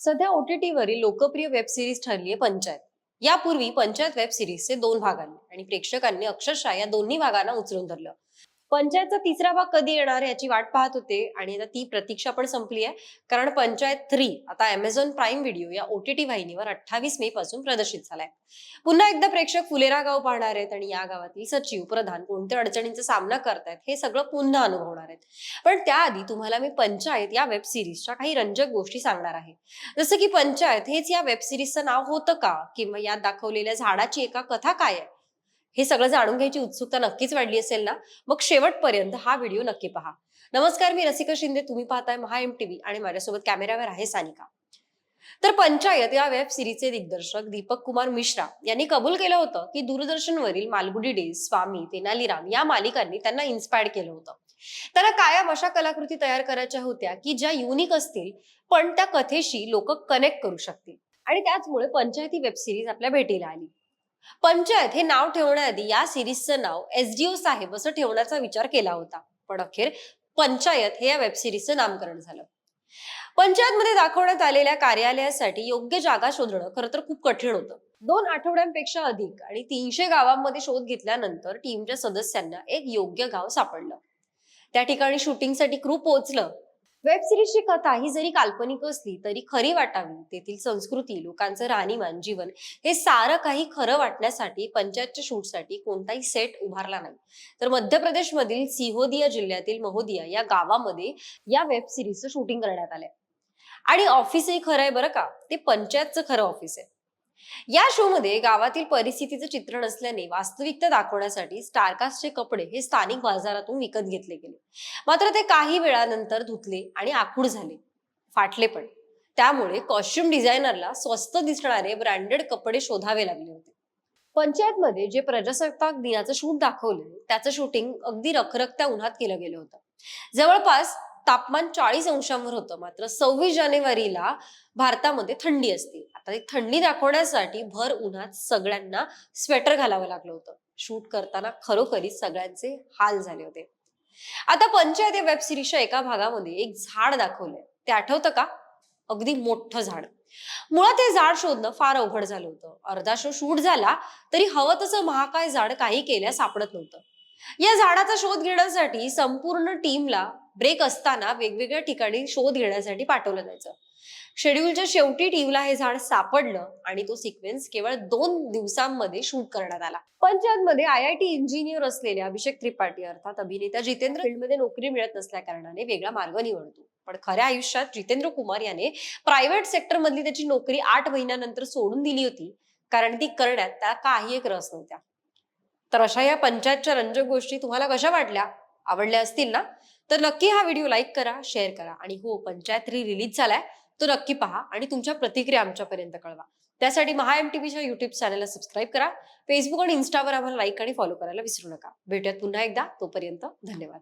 सध्या ओटीटीवरील लोकप्रिय web series ठरली आहे पंचायत. यापूर्वी पंचायत वेब सिरीजचे दोन भाग आले आणि प्रेक्षकांनी अक्षरशः या दोन्ही भागांना उचलून धरलं. पंचायतचा तिसरा भाग कधी येणार याची वाट पाहत होते आणि आता ती प्रतीक्षा पण संपली आहे. कारण पंचायत थ्री आता अमेझॉन प्राईम व्हिडिओ या ओटीटी वाहिनीवर अठ्ठावीस मे पासून प्रदर्शित झालाय. पुन्हा एकदा प्रेक्षक फुलेरा गाव पाहणार आहेत आणि या गावातील सचिव प्रधान कोणत्या अडचणींचा सामना करतायत हे सगळं पुन्हा अनुभवणार आहेत. पण त्याआधी तुम्हाला मी पंचायत या वेब सिरीजच्या काही रंजक गोष्टी सांगणार आहे. जसं की पंचायत हेच या वेब सिरीजचं नाव होतं का? किंवा यात दाखवलेल्या झाडाची एका कथा काय आहे? हे सगळं जाणून घ्यायची उत्सुकता नक्कीच वाढली असेल ना? मग शेवटपर्यंत हा व्हिडिओ नक्की पहा. नमस्कार मी रसिका शिंदे. तुम्ही पाहताय महा एम टीव्ही आणि माझ्यासोबत कॅमेऱ्यावर आहे सानिका. तर पंचायत या वेब सिरीजचे दिग्दर्शक दीपक कुमार मिश्रा यांनी कबूल केलं होतं की दूरदर्शनवरील मालगुडी डेज स्वामी तेनालीराम या मालिकांनी त्यांना इन्स्पायर केलं होतं. त्यांना कायम अशा कलाकृती तयार करायच्या होत्या की ज्या युनिक असतील पण त्या कथेशी लोक कनेक्ट करू शकतील. आणि त्याचमुळे पंचायती वेब सिरीज आपल्या भेटीला आली. पंचायत हे नाव ठेवण्याआधी या सिरीजचं नाव एसडीओ साहेब असं ठेवण्याचा विचार केला होता. पण अखेर पंचायत हे या वेब सिरीजचं नामकरण झालं. पंचायतमध्ये दाखवण्यात आलेल्या कार्यालयासाठी योग्य जागा शोधणं खरं तर खूप कठीण होतं. दोन आठवड्यांपेक्षा अधिक आणि तीनशे गावांमध्ये शोध घेतल्यानंतर टीमच्या सदस्यांना एक योग्य गाव सापडलं. त्या ठिकाणी शूटिंगसाठी क्रू पोहोचलं. वेब सिरीजची कथा ही जरी काल्पनिक असली तरी खरी वाटावी. तेथील संस्कृती लोकांचं राहणीमान जीवन हे सारं काही खरं वाटण्यासाठी पंचायतच्या शूटसाठी कोणताही सेट उभारला नाही. तर मध्य प्रदेशमधील सिहोदिया जिल्ह्यातील महोदिया या गावामध्ये या वेब सिरीजचं शूटिंग करण्यात आलंय. आणि ऑफिसही खरं आहे बरं का? ते पंचायतचं खरं ऑफिस आहे. या शो मध्ये गावातील परिस्थितीचं चित्रण असल्याने वास्तविकता दाखवण्यासाठी स्टारकास्टचे कपडे हे स्थानिक बाजारातून विकत घेतले गेले. मात्र ते काही वेळानंतर धुतले आणि आखूड झाले. फाटले पण. त्यामुळे कॉस्ट्युम डिझायनरला स्वस्त दिसणारे ब्रँडेड कपडे शोधावे लागले होते. पंचायत मध्ये जे प्रजासत्ताक दिनाचं शूट दाखवलं त्याचं शूटिंग अगदी रखरखत्या उन्हात केलं गेलं होतं. जवळपास तापमान चाळीस अंशांवर होतं. मात्र सव्वीस जानेवारीला भारतामध्ये थंडी असते. आता ती थंडी दाखवण्यासाठी भर उन्हात सगळ्यांना स्वेटर घालावं लागलं होतं. शूट करताना खरोखरी सगळ्यांचे हाल झाले होते. आता पंचायत या वेब सिरीजच्या एका भागामध्ये एक झाड दाखवलंय. ते आठवतं का? अगदी मोठं झाड. मुळात हे झाड शोधणं फार अवघड झालं होतं. अर्धा शो शूट झाला तरी हवं तसं महाकाय झाड काही केल्या सापडत नव्हतं. या झाडाचा शोध घेण्यासाठी संपूर्ण टीमला ब्रेक असताना वेगवेगळ्या ठिकाणी शोध घेण्यासाठी पाठवलं जायचं. शेड्यूलच्या शेवटी टीमला हे झाड सापडलं आणि तो सिक्वेन्स केवळ दोन दिवसांमध्ये शूट करण्यात आला. पंजाबमध्ये आय आय टी इंजिनियर असलेले अभिषेक त्रिपाठी अर्थात अभिनेता जितेंद्र फील्डमध्ये नोकरी मिळत नसल्या कारणाने वेगळा मार्ग निवडतो. पण खऱ्या आयुष्यात जितेंद्र कुमार याने प्रायव्हेट सेक्टर मधली त्याची नोकरी आठ महिन्यानंतर सोडून दिली होती. कारण ती करण्यात त्या काही एक रस नव्हत्या तर अशा या पंचायतच्या रंजक गोष्टी तुम्हाला कशा वाटल्या? आवडल्या असतील ना तर नक्की हा व्हिडिओ लाईक करा शेअर करा. आणि हो पंचायत थ्री रिलीज झालाय तो नक्की पहा आणि तुमच्या प्रतिक्रिया आमच्यापर्यंत कळवा. त्यासाठी महा एम टीव्हीच्या युट्यूब चॅनलला सबस्क्राईब करा. फेसबुक आणि इन्स्टावर आम्हाला लाईक आणि फॉलो करायला विसरू नका. भेटूयात पुन्हा एकदा. तोपर्यंत धन्यवाद.